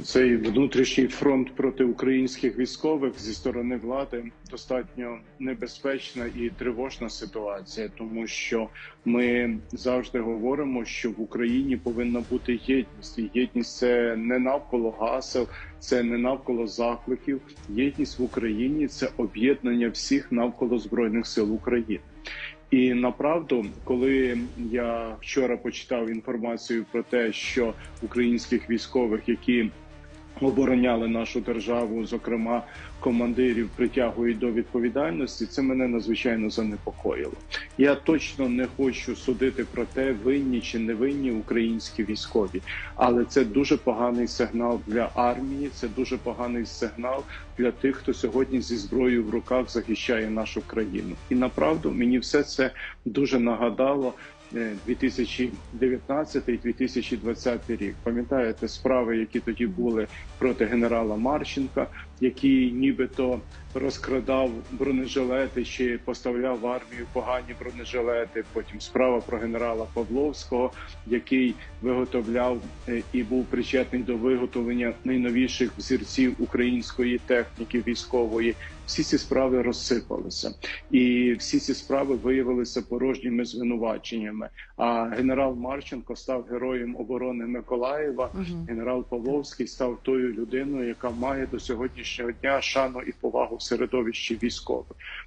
Цей внутрішній фронт проти українських військових зі сторони влади достатньо небезпечна і тривожна ситуація, тому що ми завжди говоримо, що в Україні повинна бути єдність. І єдність це не навколо гасел, це не навколо закликів. Єдність в Україні це об'єднання всіх навколо збройних сил України. І направду, коли я вчора почитав інформацію про те, що українських військових, які обороняли нашу державу, зокрема командирів, притягують до відповідальності, це мене надзвичайно занепокоїло. Я точно не хочу судити про те, винні чи не винні українські військові, але це дуже поганий сигнал для армії. Це дуже поганий сигнал для тих, хто сьогодні зі зброєю в руках захищає нашу країну. І направду мені все це дуже нагадало. 2019-2020 рік. Пам'ятаєте справи, які тоді були проти генерала Марченка, який нібито розкрадав бронежилети чи поставляв в армію погані бронежилети. Потім справа про генерала Павловського, який виготовляв е, і був причетний до виготовлення найновіших взірців української техніки військової. Всі ці справи розсипалися, і всі ці справи виявилися порожніми звинуваченнями. А генерал Марченко став героєм оборони Миколаєва. Угу. Генерал Павловський став тою людиною, яка має до сьогоднішнього дня шану і повагу в середовищі військових.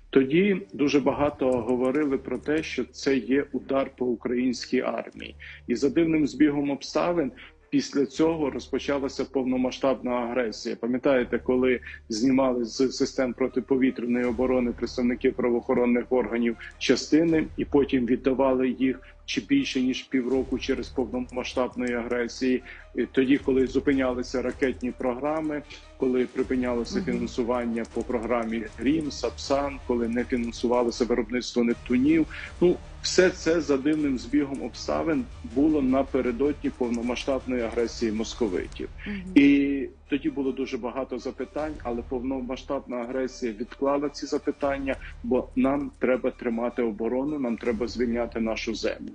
Тоді дуже багато говорили про те, що це є удар по українській армії, і за дивним збігом обставин після цього розпочалася повномасштабна агресія. Пам'ятаєте, коли знімали з систем протиповітряної оборони представників правоохоронних органів частини, і потім віддавали їх чи більше ніж півроку через повномасштабної агресії. Тоді, коли зупинялися ракетні програми, коли припинялося фінансування по програмі Грім, Сапсан, коли не фінансувалося виробництво Нептунів, ну все це за дивним збігом обставин було напередодні повномасштабної агресії московитів, і тоді було дуже багато запитань, але повномасштабна агресія відклала ці запитання, бо нам треба тримати оборону, нам треба звільняти нашу землю.